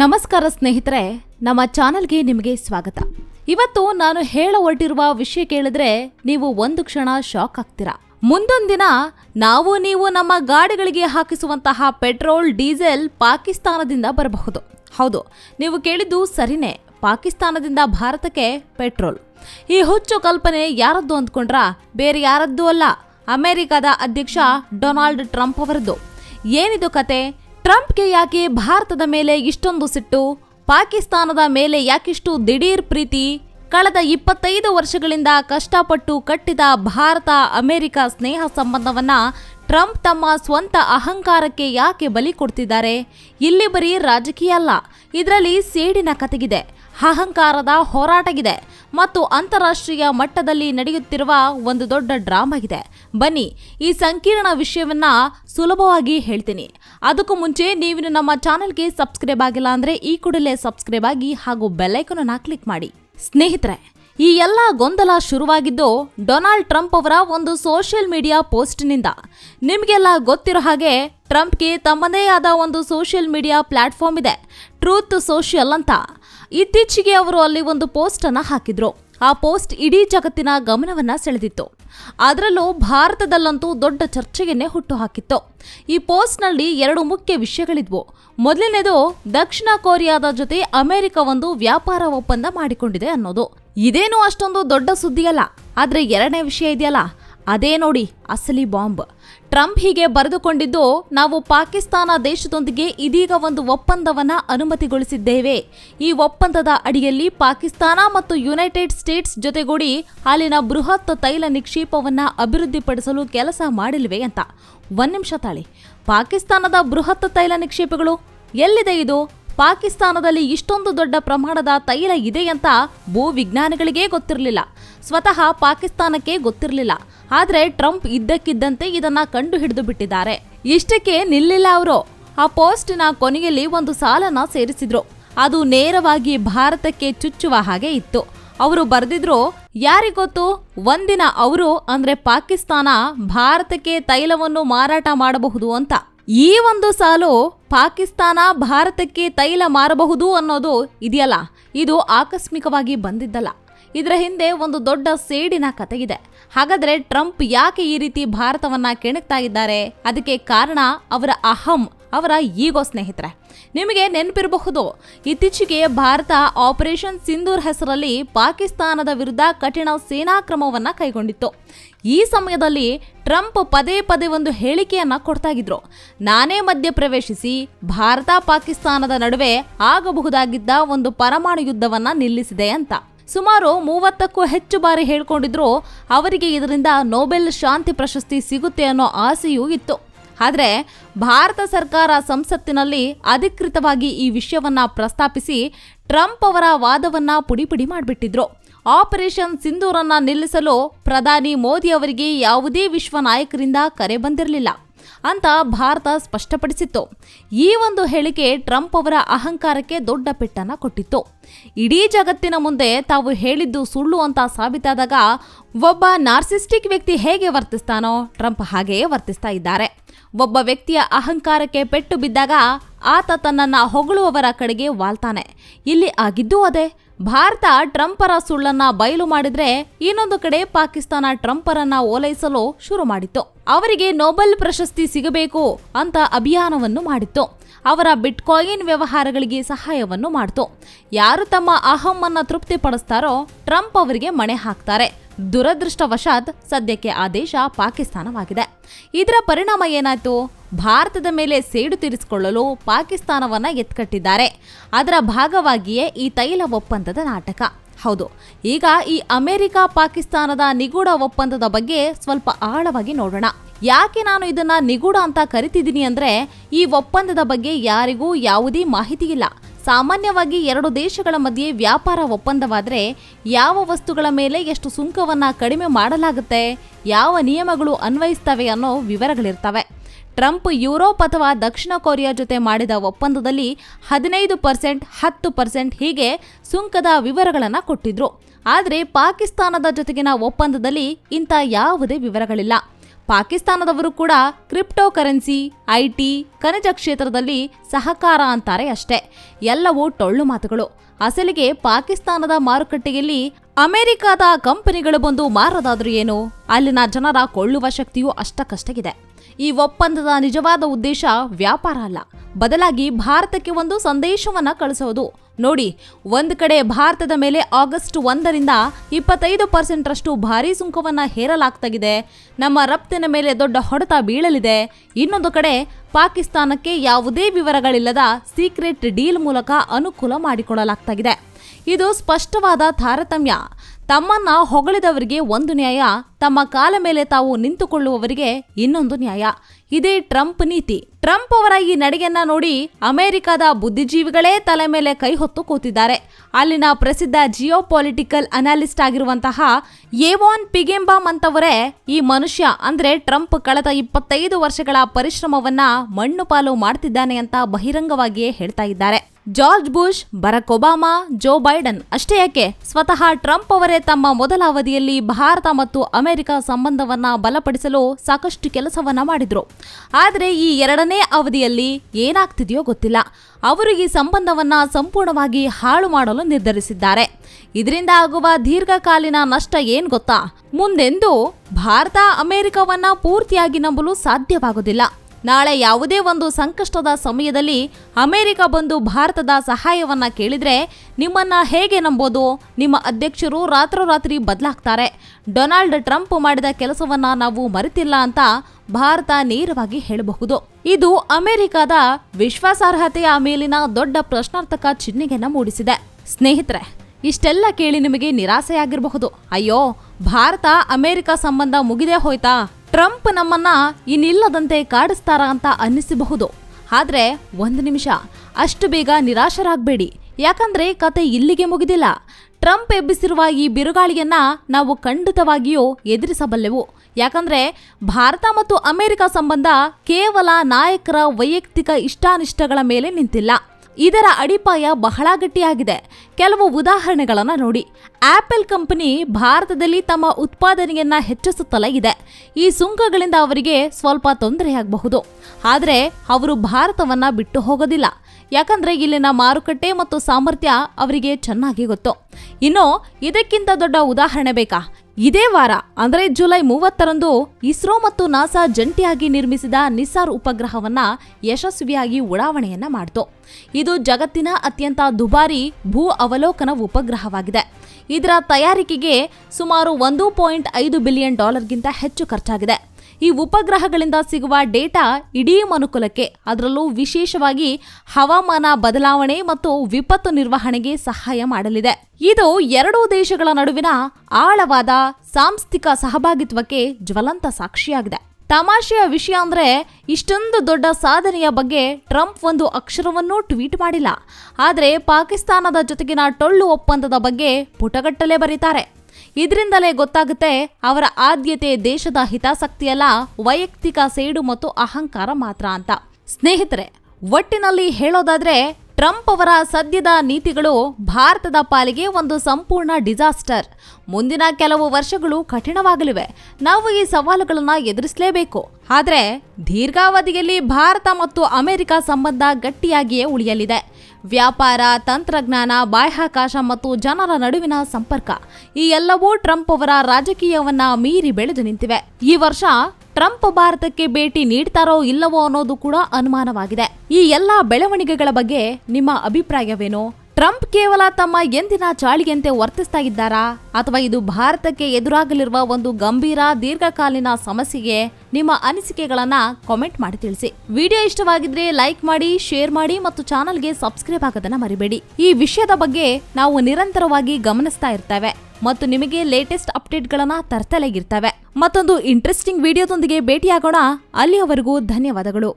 ನಮಸ್ಕಾರ ಸ್ನೇಹಿತರೆ, ನಮ್ಮ ಚಾನಲ್ಗೆ ನಿಮಗೆ ಸ್ವಾಗತ. ಇವತ್ತು ನಾನು ಹೇಳ ಹೊರಟಿರುವ ವಿಷಯ ಕೇಳಿದ್ರೆ ನೀವು ಒಂದು ಕ್ಷಣ ಶಾಕ್ ಆಗ್ತೀರಾ. ಮುಂದೊಂದು ದಿನ ನಾವು ನೀವು ನಮ್ಮ ಗಾಡಿಗಳಿಗೆ ಹಾಕಿಸುವಂತಹ ಪೆಟ್ರೋಲ್, ಡೀಸೆಲ್ ಪಾಕಿಸ್ತಾನದಿಂದ ಬರಬಹುದು. ಹೌದು, ನೀವು ಕೇಳಿದ್ದು ಸರಿನೇ. ಪಾಕಿಸ್ತಾನದಿಂದ ಭಾರತಕ್ಕೆ ಪೆಟ್ರೋಲ್. ಈ ಹುಚ್ಚು ಕಲ್ಪನೆ ಯಾರದ್ದು ಅಂದ್ಕೊಂಡ್ರಾ? ಬೇರೆ ಯಾರದ್ದೂ ಅಲ್ಲ. ಅಮೆರಿಕದ ಅಧ್ಯಕ್ಷ ಡೊನಾಲ್ಡ್ ಟ್ರಂಪ್ ಅವರದ್ದು. ಏನಿದು ಕತೆ? ಟ್ರಂಪ್ಗೆ ಯಾಕೆ ಭಾರತದ ಮೇಲೆ ಇಷ್ಟೊಂದು ಸಿಟ್ಟು? ಪಾಕಿಸ್ತಾನದ ಮೇಲೆ ಯಾಕಿಷ್ಟು ದಿಢೀರ್ ಪ್ರೀತಿ? ಕಳೆದ ಇಪ್ಪತ್ತೈದು ವರ್ಷಗಳಿಂದ ಕಷ್ಟಪಟ್ಟು ಕಟ್ಟಿದ ಭಾರತ ಅಮೆರಿಕ ಸ್ನೇಹ ಸಂಬಂಧವನ್ನ ಟ್ರಂಪ್ ತಮ್ಮ ಸ್ವಂತ ಅಹಂಕಾರಕ್ಕೆ ಯಾಕೆ ಬಲಿ ಕೊಡ್ತಿದ್ದಾರೆ? ಇಲ್ಲಿ ಬರೀ ರಾಜಕೀಯ ಅಲ್ಲ, ಇದರಲ್ಲಿ ಸೇಡಿನ ಕತೆಗಿದೆ. ಅಹಂಕಾರದ ಹೋರಾಟಗಿದೆ. ಮತ್ತು ಅಂತಾರಾಷ್ಟ್ರೀಯ ಮಟ್ಟದಲ್ಲಿ ನಡೆಯುತ್ತಿರುವ ಒಂದು ದೊಡ್ಡ ಡ್ರಾಮಾ ಇದೆ. ಬನ್ನಿ, ಈ ಸಂಕೀರ್ಣ ವಿಷಯವನ್ನ ಸುಲಭವಾಗಿ ಹೇಳ್ತೀನಿ. ಅದಕ್ಕೂ ಮುಂಚೆ ನೀವು ನಮ್ಮ ಚಾನೆಲ್ಗೆ ಸಬ್ಸ್ಕ್ರೈಬ್ ಆಗಿಲ್ಲ ಅಂದ್ರೆ ಈ ಕೂಡಲೇ ಸಬ್ಸ್ಕ್ರೈಬ್ ಆಗಿ ಹಾಗೂ ಬೆಲ್ಲೈಕನ್ ಕ್ಲಿಕ್ ಮಾಡಿ. ಸ್ನೇಹಿತರೆ, ಈ ಎಲ್ಲ ಗೊಂದಲ ಶುರುವಾಗಿದ್ದು ಡೊನಾಲ್ಡ್ ಟ್ರಂಪ್ ಅವರ ಒಂದು ಸೋಷಿಯಲ್ ಮೀಡಿಯಾ ಪೋಸ್ಟ್ನಿಂದ. ನಿಮಗೆಲ್ಲ ಗೊತ್ತಿರೋ ಹಾಗೆ ಟ್ರಂಪ್ಗೆ ತಮ್ಮದೇ ಆದ ಒಂದು ಸೋಷಿಯಲ್ ಮೀಡಿಯಾ ಪ್ಲಾಟ್ಫಾರ್ಮ್ ಇದೆ. ಟ್ರೂತ್ ಸೋಷಿಯಲ್ ಅಂತ. ಇತ್ತೀಚೆಗೆ ಅವರು ಅಲ್ಲಿ ಒಂದು ಪೋಸ್ಟ್ ಅನ್ನ ಹಾಕಿದ್ರು. ಆ ಪೋಸ್ಟ್ ಇಡೀ ಜಗತ್ತಿನ ಗಮನವನ್ನ ಸೆಳೆದಿತ್ತು. ಅದರಲ್ಲೂ ಭಾರತದಲ್ಲಂತೂ ದೊಡ್ಡ ಚರ್ಚೆಗೆನೇ ಹುಟ್ಟು ಹಾಕಿತ್ತು ಈ ಪೋಸ್ಟ್ನಲ್ಲಿ ಎರಡು ಮುಖ್ಯ ವಿಷಯಗಳಿದ್ವು. ಮೊದಲನೇದು, ದಕ್ಷಿಣ ಕೊರಿಯಾದ ಜೊತೆ ಅಮೆರಿಕ ಒಂದು ವ್ಯಾಪಾರ ಒಪ್ಪಂದ ಮಾಡಿಕೊಂಡಿದೆ ಅನ್ನೋದು. ಇದೇನು ಅಷ್ಟೊಂದು ದೊಡ್ಡ ಸುದ್ದಿಯಲ್ಲ. ಆದರೆ ಎರಡನೇ ವಿಷಯ ಇದೆಯಲ್ಲ. ಅದೇ ನೋಡಿ, ಅಸಲಿ ಬಾಂಬ್. ಟ್ರಂಪ್ ಹೀಗೆ ಬರೆದುಕೊಂಡಿದ್ದು, ನಾವು ಪಾಕಿಸ್ತಾನ ದೇಶದೊಂದಿಗೆ ಇದೀಗ ಒಂದು ಒಪ್ಪಂದವನ್ನು ಅನುಮತಿಗೊಳಿಸಿದ್ದೇವೆ. ಈ ಒಪ್ಪಂದದ ಅಡಿಯಲ್ಲಿ ಪಾಕಿಸ್ತಾನ ಮತ್ತು ಯುನೈಟೆಡ್ ಸ್ಟೇಟ್ಸ್ ಜೊತೆಗೂಡಿ ಅಲ್ಲಿನ ಬೃಹತ್ ತೈಲ ನಿಕ್ಷೇಪವನ್ನು ಅಭಿವೃದ್ಧಿಪಡಿಸಲು ಕೆಲಸ ಮಾಡಿಲ್ವೆ ಅಂತ. ಒಂದು ನಿಮಿಷ ತಾಳಿ. ಪಾಕಿಸ್ತಾನದ ಬೃಹತ್ ತೈಲ ನಿಕ್ಷೇಪಗಳು, ಎಲ್ಲಿದೆ ಇದು? ಪಾಕಿಸ್ತಾನದಲ್ಲಿ ಇಷ್ಟೊಂದು ದೊಡ್ಡ ಪ್ರಮಾಣದ ತೈಲ ಇದೆ ಅಂತ ಭೂವಿಜ್ಞಾನಿಗಳಿಗೇ ಗೊತ್ತಿರಲಿಲ್ಲ. ಸ್ವತಃ ಪಾಕಿಸ್ತಾನಕ್ಕೆ ಗೊತ್ತಿರಲಿಲ್ಲ. ಆದ್ರೆ ಟ್ರಂಪ್ ಇದ್ದಕ್ಕಿದ್ದಂತೆ ಇದನ್ನ ಕಂಡು ಹಿಡಿದು ಬಿಟ್ಟಿದ್ದಾರೆ. ಇಷ್ಟಕ್ಕೆ ನಿಲ್ಲಿಲ್ಲ ಅವರು. ಆ ಪೋಸ್ಟಿನ ಕೊನೆಯಲ್ಲಿ ಒಂದು ಸಾಲನ ಸೇರಿಸಿದ್ರು. ಅದು ನೇರವಾಗಿ ಭಾರತಕ್ಕೆ ಚುಚ್ಚುವ ಹಾಗೆ ಇತ್ತು. ಅವರು ಬರೆದಿದ್ರು ಯಾರಿಗೊತ್ತು ಒಂದಿನ ಅವರು ಅಂದ್ರೆ ಪಾಕಿಸ್ತಾನ ಭಾರತಕ್ಕೆ ತೈಲವನ್ನು ಮಾರಾಟ ಮಾಡಬಹುದು ಅಂತ. ಈ ಒಂದು ಸಾಲು ಪಾಕಿಸ್ತಾನ ಭಾರತಕ್ಕೆ ತೈಲ ಮಾರಬಹುದು ಅನ್ನೋದು ಇದೆಯಲ್ಲ? ಇದು ಆಕಸ್ಮಿಕವಾಗಿ ಬಂದಿದ್ದಲ್ಲ. ಇದರ ಹಿಂದೆ ಒಂದು ದೊಡ್ಡ ಸೇಡಿನ ಕಥೆಯಿದೆ. ಹಾಗಾದ್ರೆ ಟ್ರಂಪ್ ಯಾಕೆ ಈ ರೀತಿ ಭಾರತವನ್ನ ಕೆಣಕ್ತಾ ಇದ್ದಾರೆ? ಅದಕ್ಕೆ ಕಾರಣ ಅವರ ಅಹಂ, ಅವರ ಈಗೋ ಸ್ನೇಹಿತರೆ. ನಿಮಗೆ ನೆನಪಿರಬಹುದು, ಇತ್ತೀಚೆಗೆ ಭಾರತ ಆಪರೇಷನ್ ಸಿಂಧೂರ್ ಹೆಸರಲ್ಲಿ ಪಾಕಿಸ್ತಾನದ ವಿರುದ್ಧ ಕಠಿಣ ಸೇನಾ ಕ್ರಮವನ್ನು ಕೈಗೊಂಡಿತ್ತು. ಈ ಸಮಯದಲ್ಲಿ ಟ್ರಂಪ್ ಪದೇ ಪದೇ ಒಂದು ಹೇಳಿಕೆಯನ್ನು ಕೊಡ್ತಾ ಇದ್ರು. ನಾನೇ ಮಧ್ಯ ಪ್ರವೇಶಿಸಿ ಭಾರತ ಪಾಕಿಸ್ತಾನದ ನಡುವೆ ಆಗಬಹುದಾಗಿದ್ದ ಒಂದು ಪರಮಾಣು ಯುದ್ಧವನ್ನ ನಿಲ್ಲಿಸಿದೆ ಅಂತ. ಸುಮಾರು ಮೂವತ್ತಕ್ಕೂ ಹೆಚ್ಚು ಬಾರಿ ಹೇಳ್ಕೊಂಡಿದ್ರು ಅವರಿಗೆ ಇದರಿಂದ ನೊಬೆಲ್ ಶಾಂತಿ ಪ್ರಶಸ್ತಿ ಸಿಗುತ್ತೆ ಅನ್ನೋ ಆಸೆಯೂ ಇತ್ತು. ಆದರೆ ಭಾರತ ಸರ್ಕಾರ ಸಂಸತ್ತಿನಲ್ಲಿ ಅಧಿಕೃತವಾಗಿ ಈ ವಿಷಯವನ್ನ ಪ್ರಸ್ತಾಪಿಸಿ ಟ್ರಂಪ್ ಅವರ ವಾದವನ್ನ ಪುಡಿಪುಡಿ ಮಾಡಿಬಿಟ್ಟಿದ್ರು. ಆಪರೇಷನ್ ಸಿಂಧೂರನ್ನ ನಿಲ್ಲಿಸಲು ಪ್ರಧಾನಿ ಮೋದಿ ಅವರಿಗೆ ಯಾವುದೇ ವಿಶ್ವ ನಾಯಕರಿಂದ ಕರೆ ಬಂದಿರಲಿಲ್ಲ. ಅಂತ ಭಾರತ ಸ್ಪಷ್ಟಪಡಿಸಿತ್ತು. ಈ ಒಂದು ಹೇಳಿಕೆ ಟ್ರಂಪ್ ಅವರ ಅಹಂಕಾರಕ್ಕೆ ದೊಡ್ಡ ಪೆಟ್ಟನ್ನು ಕೊಟ್ಟಿತ್ತು. ಇಡೀ ಜಗತ್ತಿನ ಮುಂದೆ ತಾವು ಹೇಳಿದ್ದು ಸುಳ್ಳು ಅಂತ ಸಾಬೀತಾದಾಗ ಒಬ್ಬ ನಾರ್ಸಿಸ್ಟಿಕ್ ವ್ಯಕ್ತಿ ಹೇಗೆ ವರ್ತಿಸ್ತಾನೋ ಟ್ರಂಪ್ ಹಾಗೆಯೇ ವರ್ತಿಸ್ತಾ ಇದ್ದಾರೆ. ಒಬ್ಬ ವ್ಯಕ್ತಿಯ ಅಹಂಕಾರಕ್ಕೆ ಪೆಟ್ಟು ಬಿದ್ದಾಗ ಆತ ತನ್ನನ್ನ ಹೊಗಳುವವರ ಕಡೆಗೆ ವಾಲ್ತಾನೆ. ಇಲ್ಲಿ ಆಗಿದ್ದೂ ಅದೇ ಭಾರತ ಟ್ರಂಪರ ಸುಳ್ಳನ್ನ ಬಯಲು ಮಾಡಿದ್ರೆ ಇನ್ನೊಂದು ಕಡೆ ಪಾಕಿಸ್ತಾನ ಟ್ರಂಪರನ್ನ ಓಲೈಸಲು ಶುರು ಮಾಡಿತ್ತು. ಅವರಿಗೆ ನೊಬೆಲ್ ಪ್ರಶಸ್ತಿ ಸಿಗಬೇಕು ಅಂತ ಅಭಿಯಾನವನ್ನು ಮಾಡಿತ್ತು. ಅವರ ಬಿಟ್ಕಾಯಿನ್ ವ್ಯವಹಾರಗಳಿಗೆ ಸಹಾಯವನ್ನು ಮಾಡಿತು. ಯಾರು ತಮ್ಮ ಅಹಮ್ಮನ್ನ ತೃಪ್ತಿಪಡಿಸ್ತಾರೋ ಟ್ರಂಪ್ ಅವರಿಗೆ ಮಣೆ ಹಾಕ್ತಾರೆ. ದುರದೃಷ್ಟವಶಾತ್ ಸದ್ಯಕ್ಕೆ ಆ ದೇಶ ಪಾಕಿಸ್ತಾನವಾಗಿದೆ. ಇದರ ಪರಿಣಾಮ ಏನಾಯಿತು? ಭಾರತದ ಮೇಲೆ ಸೇಡು ತೀರಿಸಿಕೊಳ್ಳಲು ಪಾಕಿಸ್ತಾನವನ್ನು ಎತ್ಕಟ್ಟಿದ್ದಾರೆ. ಅದರ ಭಾಗವಾಗಿಯೇ ಈ ತೈಲ ಒಪ್ಪಂದದ ನಾಟಕ. ಹೌದು, ಈಗ ಈ ಅಮೆರಿಕ ಪಾಕಿಸ್ತಾನದ ನಿಗೂಢ ಒಪ್ಪಂದದ ಬಗ್ಗೆ ಸ್ವಲ್ಪ ಆಳವಾಗಿ ನೋಡೋಣ. ಯಾಕೆ ನಾನು ಇದನ್ನ ನಿಗೂಢ ಅಂತ ಕರಿತಿದ್ದೀನಿ ಅಂದ್ರೆ ಈ ಒಪ್ಪಂದದ ಬಗ್ಗೆ ಯಾರಿಗೂ ಯಾವುದೇ ಮಾಹಿತಿ ಇಲ್ಲ. ಸಾಮಾನ್ಯವಾಗಿ ಎರಡು ದೇಶಗಳ ಮಧ್ಯೆ ವ್ಯಾಪಾರ ಒಪ್ಪಂದವಾದರೆ ಯಾವ ವಸ್ತುಗಳ ಮೇಲೆ ಎಷ್ಟು ಸುಂಕವನ್ನು ಕಡಿಮೆ ಮಾಡಲಾಗುತ್ತೆ, ಯಾವ ನಿಯಮಗಳು ಅನ್ವಯಿಸ್ತವೆ ಅನ್ನೋ ವಿವರಗಳಿರ್ತವೆ. ಟ್ರಂಪ್ ಯುರೋಪ್ ಅಥವಾ ದಕ್ಷಿಣ ಕೊರಿಯಾ ಜೊತೆ ಮಾಡಿದ ಒಪ್ಪಂದದಲ್ಲಿ ಹದಿನೈದು ಪರ್ಸೆಂಟ್, ಹತ್ತು ಪರ್ಸೆಂಟ್ ಹೀಗೆ ಸುಂಕದ ವಿವರಗಳನ್ನು ಕೊಟ್ಟಿದ್ರು. ಆದರೆ ಪಾಕಿಸ್ತಾನದ ಜೊತೆಗಿನ ಒಪ್ಪಂದದಲ್ಲಿ ಇಂಥ ಯಾವುದೇ ವಿವರಗಳಿಲ್ಲ. ಪಾಕಿಸ್ತಾನದವರು ಕೂಡ ಕ್ರಿಪ್ಟೋ ಕರೆನ್ಸಿ ಐಟಿ, ಖನಿಜ ಕ್ಷೇತ್ರದಲ್ಲಿ ಸಹಕಾರ ಅಂತಾರೆ ಅಷ್ಟೇ. ಎಲ್ಲವೂ ಟೊಳ್ಳು ಮಾತುಗಳು. ಅಸಲಿಗೆ ಪಾಕಿಸ್ತಾನದ ಮಾರುಕಟ್ಟೆಯಲ್ಲಿ ಅಮೆರಿಕದ ಕಂಪನಿಗಳು ಬಂದು ಮಾರದಾದ್ರೂ ಏನು? ಅಲ್ಲಿನ ಜನರ ಕೊಳ್ಳುವ ಶಕ್ತಿಯೂ ಅಷ್ಟಕ್ಕಷ್ಟಿದೆ ಈ ಒಪ್ಪಂದದ ನಿಜವಾದ ಉದ್ದೇಶ ವ್ಯಾಪಾರ ಅಲ್ಲ. ಬದಲಾಗಿ ಭಾರತಕ್ಕೆ ಒಂದು ಸಂದೇಶವನ್ನ ಕಳಿಸೋದು. ನೋಡಿ, ಒಂದು ಕಡೆ ಭಾರತದ ಮೇಲೆ ಆಗಸ್ಟ್ ಒಂದರಿಂದ ಇಪ್ಪತ್ತೈದು ಪರ್ಸೆಂಟ್ರಷ್ಟು ಭಾರೀ ಸುಂಕವನ್ನ ಹೇರಲಾಗ್ತಾಗಿದೆ. ನಮ್ಮ ರಫ್ತಿನ ಮೇಲೆ ದೊಡ್ಡ ಹೊಡೆತ ಬೀಳಲಿದೆ. ಇನ್ನೊಂದು ಕಡೆ ಪಾಕಿಸ್ತಾನಕ್ಕೆ ಯಾವುದೇ ವಿವರಗಳಿಲ್ಲದ ಸೀಕ್ರೆಟ್ ಡೀಲ್ ಮೂಲಕ ಅನುಕೂಲ ಮಾಡಿಕೊಡಲಾಗ್ತಾಗಿದೆ. ಇದು ಸ್ಪಷ್ಟವಾದ ತಾರತಮ್ಯ. ತಮ್ಮನ್ನ ಹೊಗಳಿದವರಿಗೆ ಒಂದು ನ್ಯಾಯ, ತಮ್ಮ ಕಾಲ ಮೇಲೆ ತಾವು ನಿಂತುಕೊಳ್ಳುವವರಿಗೆ ಇನ್ನೊಂದು ನ್ಯಾಯ. ಇದೇ ಟ್ರಂಪ್ ನೀತಿ. ಟ್ರಂಪ್ ಅವರ ಈ ನಡೆಯನ್ನ ನೋಡಿ ಅಮೆರಿಕದ ಬುದ್ಧಿಜೀವಿಗಳೇ ತಲೆ ಮೇಲೆ ಕೈ ಹೊತ್ತು ಕೂತಿದ್ದಾರೆ. ಅಲ್ಲಿನ ಪ್ರಸಿದ್ಧ ಜಿಯೋ ಪೊಲಿಟಿಕಲ್ ಅನಾಲಿಸ್ಟ್ ಆಗಿರುವಂತಹ ಏವಾನ್ ಪಿಗೆಂಬಾಮ್ ಅಂತವರೇ ಈ ಮನುಷ್ಯ, ಅಂದ್ರೆ ಟ್ರಂಪ್ ಕಳೆದ ಇಪ್ಪತ್ತೈದು ವರ್ಷಗಳ ಪರಿಶ್ರಮವನ್ನ ಮಣ್ಣು ಪಾಲು ಮಾಡ್ತಿದ್ದಾನೆ ಅಂತ ಬಹಿರಂಗವಾಗಿಯೇ ಹೇಳ್ತಾ ಇದ್ದಾರೆ. George Bush, Barack Obama, Joe Biden ಅಷ್ಟೇ ಯಾಕೆ? ಸ್ವತಃ ಟ್ರಂಪ್ ಅವರೇ ತಮ್ಮ ಮೊದಲ ಅವಧಿಯಲ್ಲಿ ಭಾರತ ಮತ್ತು ಅಮೆರಿಕ ಸಂಬಂಧವನ್ನ ಬಲಪಡಿಸಲು ಸಾಕಷ್ಟು ಕೆಲಸವನ್ನ ಮಾಡಿದ್ರು. ಆದರೆ ಈ ಎರಡನೇ ಅವಧಿಯಲ್ಲಿ ಏನಾಗ್ತಿದೆಯೋ ಗೊತ್ತಿಲ್ಲ. ಅವರು ಈ ಸಂಬಂಧವನ್ನ ಸಂಪೂರ್ಣವಾಗಿ ಹಾಳು ಮಾಡಲು ನಿರ್ಧರಿಸಿದ್ದಾರೆ. ಇದರಿಂದ ಆಗುವ ದೀರ್ಘಕಾಲೀನ ನಷ್ಟ ಏನ್ ಗೊತ್ತಾ? ಮುಂದೆಂದು ಭಾರತ ಅಮೆರಿಕವನ್ನ ಪೂರ್ತಿಯಾಗಿ ನಂಬಲು ಸಾಧ್ಯವಾಗುವುದಿಲ್ಲ ನಾಳೆ ಯಾವುದೇ ಒಂದು ಸಂಕಷ್ಟದ ಸಮಯದಲ್ಲಿ ಅಮೆರಿಕ ಬಂದು ಭಾರತದ ಸಹಾಯವನ್ನ ಕೇಳಿದ್ರೆ ನಿಮ್ಮನ್ನ ಹೇಗೆ ನಂಬೋದು? ನಿಮ್ಮ ಅಧ್ಯಕ್ಷರು ರಾತ್ರೋರಾತ್ರಿ ಬದಲಾಗ್ತಾರೆ. ಡೊನಾಲ್ಡ್ ಟ್ರಂಪ್ ಮಾಡಿದ ಕೆಲಸವನ್ನ ನಾವು ಮರೆತಿಲ್ಲ ಅಂತ ಭಾರತ ನೇರವಾಗಿ ಹೇಳಬಹುದು. ಇದು ಅಮೆರಿಕದ ವಿಶ್ವಾಸಾರ್ಹತೆಯ ಮೇಲಿನ ದೊಡ್ಡ ಪ್ರಶ್ನಾರ್ಥಕ ಚಿಹ್ನೆಯನ್ನ ಮೂಡಿಸಿದೆ. ಸ್ನೇಹಿತರೆ, ಇಷ್ಟೆಲ್ಲ ಕೇಳಿ ನಿಮಗೆ ನಿರಾಸೆಯಾಗಿರಬಹುದು. ಅಯ್ಯೋ, ಭಾರತ ಅಮೆರಿಕ ಸಂಬಂಧ ಮುಗಿದೇ ಹೋಯ್ತಾ? ಟ್ರಂಪ್ ನಮ್ಮನ್ನ ಇನ್ನಿಲ್ಲದಂತೆ ಕಾಡಿಸ್ತಾರ ಅಂತ ಅನ್ನಿಸಬಹುದು. ಆದ್ರೆ ಒಂದು ನಿಮಿಷ, ಅಷ್ಟು ಬೇಗ ನಿರಾಶರಾಗಬೇಡಿ. ಯಾಕಂದ್ರೆ ಕತೆ ಇಲ್ಲಿಗೆ ಮುಗಿದಿಲ್ಲ. ಟ್ರಂಪ್ ಎಬ್ಬಿಸಿರುವ ಈ ಬಿರುಗಾಳಿಯನ್ನ ನಾವು ಖಂಡಿತವಾಗಿಯೂ ಎದುರಿಸಬಲ್ಲೆವು. ಯಾಕಂದ್ರೆ ಭಾರತ ಮತ್ತು ಅಮೆರಿಕ ಸಂಬಂಧ ಕೇವಲ ನಾಯಕರ ವೈಯಕ್ತಿಕ ಇಷ್ಟಾನಿಷ್ಟಗಳ ಮೇಲೆ ನಿಂತಿಲ್ಲ. ಇದರ ಅಡಿಪಾಯ ಬಹಳ ಗಟ್ಟಿಯಾಗಿದೆ. ಕೆಲವು ಉದಾಹರಣೆಗಳನ್ನು ನೋಡಿ. ಆಪಲ್ ಕಂಪನಿ ಭಾರತದಲ್ಲಿ ತಮ್ಮ ಉತ್ಪಾದನೆಯನ್ನ ಹೆಚ್ಚಿಸುತ್ತಲೇ ಇದೆ. ಈ ಸುಂಕಗಳಿಂದ ಅವರಿಗೆ ಸ್ವಲ್ಪ ತೊಂದರೆಯಾಗಬಹುದು. ಆದರೆ ಅವರು ಭಾರತವನ್ನ ಬಿಟ್ಟು ಹೋಗೋದಿಲ್ಲ. ಯಾಕಂದ್ರೆ ಇಲ್ಲಿನ ಮಾರುಕಟ್ಟೆ ಮತ್ತು ಸಾಮರ್ಥ್ಯ ಅವರಿಗೆ ಚೆನ್ನಾಗಿ ಗೊತ್ತು. ಇನ್ನು ಇದಕ್ಕಿಂತ ದೊಡ್ಡ ಉದಾಹರಣೆ ಬೇಕಾ? ಇದೇ ವಾರ, ಅಂದ್ರೆ ಜುಲೈ ಮೂವತ್ತರಂದು ಇಸ್ರೋ ಮತ್ತು ನಾಸಾ ಜಂಟಿಯಾಗಿ ನಿರ್ಮಿಸಿದ ನಿಸಾರ್ ಉಪಗ್ರಹವನ್ನ ಯಶಸ್ವಿಯಾಗಿ ಉಡಾವಣೆಯನ್ನ ಮಾಡಿತು. ಇದು ಜಗತ್ತಿನ ಅತ್ಯಂತ ದುಬಾರಿ ಭೂ ಅವಲೋಕನ ಉಪಗ್ರಹವಾಗಿದೆ. ಇದರ ತಯಾರಿಕೆಗೆ ಸುಮಾರು ಒಂದು ಪಾಯಿಂಟ್ ಐದು ಬಿಲಿಯನ್ ಡಾಲರ್ಗಿಂತ ಹೆಚ್ಚು ಖರ್ಚಾಗಿದೆ. ಈ ಉಪಗ್ರಹಗಳಿಂದ ಸಿಗುವ ಡೇಟಾ ಇಡೀ ಮನುಕುಲಕ್ಕೆ, ಅದರಲ್ಲೂ ವಿಶೇಷವಾಗಿ ಹವಾಮಾನ ಬದಲಾವಣೆ ಮತ್ತು ವಿಪತ್ತು ನಿರ್ವಹಣೆಗೆ ಸಹಾಯ ಮಾಡಲಿದೆ. ಇದು ಎರಡೂ ದೇಶಗಳ ನಡುವಿನ ಆಳವಾದ ಸಾಂಸ್ಥಿಕ ಸಹಭಾಗಿತ್ವಕ್ಕೆ ಜ್ವಲಂತ ಸಾಕ್ಷಿಯಾಗಿದೆ. ತಮಾಷೆಯ ವಿಷಯ ಅಂದ್ರೆ, ಇಷ್ಟೊಂದು ದೊಡ್ಡ ಸಾಧನೆಯ ಬಗ್ಗೆ ಟ್ರಂಪ್ ಒಂದು ಅಕ್ಷರವನ್ನೂ ಟ್ವೀಟ್ ಮಾಡಿಲ್ಲ. ಆದರೆ ಪಾಕಿಸ್ತಾನದ ಜೊತೆಗಿನ ಟೊಳ್ಳು ಒಪ್ಪಂದದ ಬಗ್ಗೆ ಪುಟಗಟ್ಟಲೆ ಬರೀತಾರೆ. ಇದರಿಂದಲೇ ಗೊತ್ತಾಗುತ್ತೆ ಅವರ ಆದ್ಯತೆ ದೇಶದ ಹಿತಾಸಕ್ತಿಯಲ್ಲ, ವೈಯಕ್ತಿಕ ಸೇಡು ಮತ್ತು ಅಹಂಕಾರ ಮಾತ್ರ ಅಂತ. ಸ್ನೇಹಿತರೆ, ಒಟ್ಟಿನಲ್ಲಿ ಹೇಳೋದಾದ್ರೆ ಟ್ರಂಪ್ ಅವರ ಸದ್ಯದ ನೀತಿಗಳು ಭಾರತದ ಪಾಲಿಗೆ ಒಂದು ಸಂಪೂರ್ಣ ಡಿಸಾಸ್ಟರ್. ಮುಂದಿನ ಕೆಲವು ವರ್ಷಗಳು ಕಠಿಣವಾಗಲಿವೆ. ನಾವು ಈ ಸವಾಲುಗಳನ್ನು ಎದುರಿಸಲೇಬೇಕು. ಆದರೆ ದೀರ್ಘಾವಧಿಯಲ್ಲಿ ಭಾರತ ಮತ್ತು ಅಮೆರಿಕ ಸಂಬಂಧ ಗಟ್ಟಿಯಾಗಿಯೇ ಉಳಿಯಲಿದೆ. ವ್ಯಾಪಾರ, ತಂತ್ರಜ್ಞಾನ, ಬಾಹ್ಯಾಕಾಶ ಮತ್ತು ಜನರ ನಡುವಿನ ಸಂಪರ್ಕ. ಈ ಎಲ್ಲವೂ ಟ್ರಂಪ್ ಅವರ ರಾಜಕೀಯವನ್ನ ಮೀರಿ ಬೆಳೆದು ನಿಂತಿವೆ. ಈ ವರ್ಷ ಟ್ರಂಪ್ ಭಾರತಕ್ಕೆ ಭೇಟಿ ನೀಡ್ತಾರೋ ಇಲ್ಲವೋ ಅನ್ನೋದು ಕೂಡ ಅನುಮಾನವಾಗಿದೆ. ಈ ಎಲ್ಲ ಬೆಳವಣಿಗೆಗಳ ಬಗ್ಗೆ ನಿಮ್ಮ ಅಭಿಪ್ರಾಯವೇನು? ಟ್ರಂಪ್ ಕೇವಲ ತಮ್ಮ ಎಂದಿನ ಚಾಳಿಯಂತೆ ವರ್ತಿಸ್ತಾ ಇದ್ದಾರಾ? ಅಥವಾ ಇದು ಭಾರತಕ್ಕೆ ಎದುರಾಗಲಿರುವ ಒಂದು ಗಂಭೀರ ದೀರ್ಘಕಾಲೀನ ಸಮಸ್ಯೆಗೆ ನಿಮ್ಮ ಅನಿಸಿಕೆಗಳನ್ನ ಕಾಮೆಂಟ್ ಮಾಡಿ ತಿಳಿಸಿ. ವಿಡಿಯೋ ಇಷ್ಟವಾಗಿದ್ರೆ ಲೈಕ್ ಮಾಡಿ ಶೇರ್ ಮಾಡಿ ಮತ್ತು ಚಾನಲ್ಗೆ ಸಬ್ಸ್ಕ್ರೈಬ್ ಆಗೋದನ್ನ ಮರಿಬೇಡಿ. ಈ ವಿಷಯದ ಬಗ್ಗೆ ನಾವು ನಿರಂತರವಾಗಿ ಗಮನಿಸ್ತಾ ಇರ್ತೇವೆ ಮತ್ತು ನಿಮಗೆ ಲೇಟೆಸ್ಟ್ ಅಪ್ಡೇಟ್ಗಳನ್ನ ತರ್ತಲೇ ಇರ್ತವೆ. ಮತ್ತೊಂದು ಇಂಟ್ರೆಸ್ಟಿಂಗ್ ವಿಡಿಯೋದೊಂದಿಗೆ ಭೇಟಿಯಾಗೋಣ. ಅಲ್ಲಿಯವರೆಗೂ ಧನ್ಯವಾದಗಳು.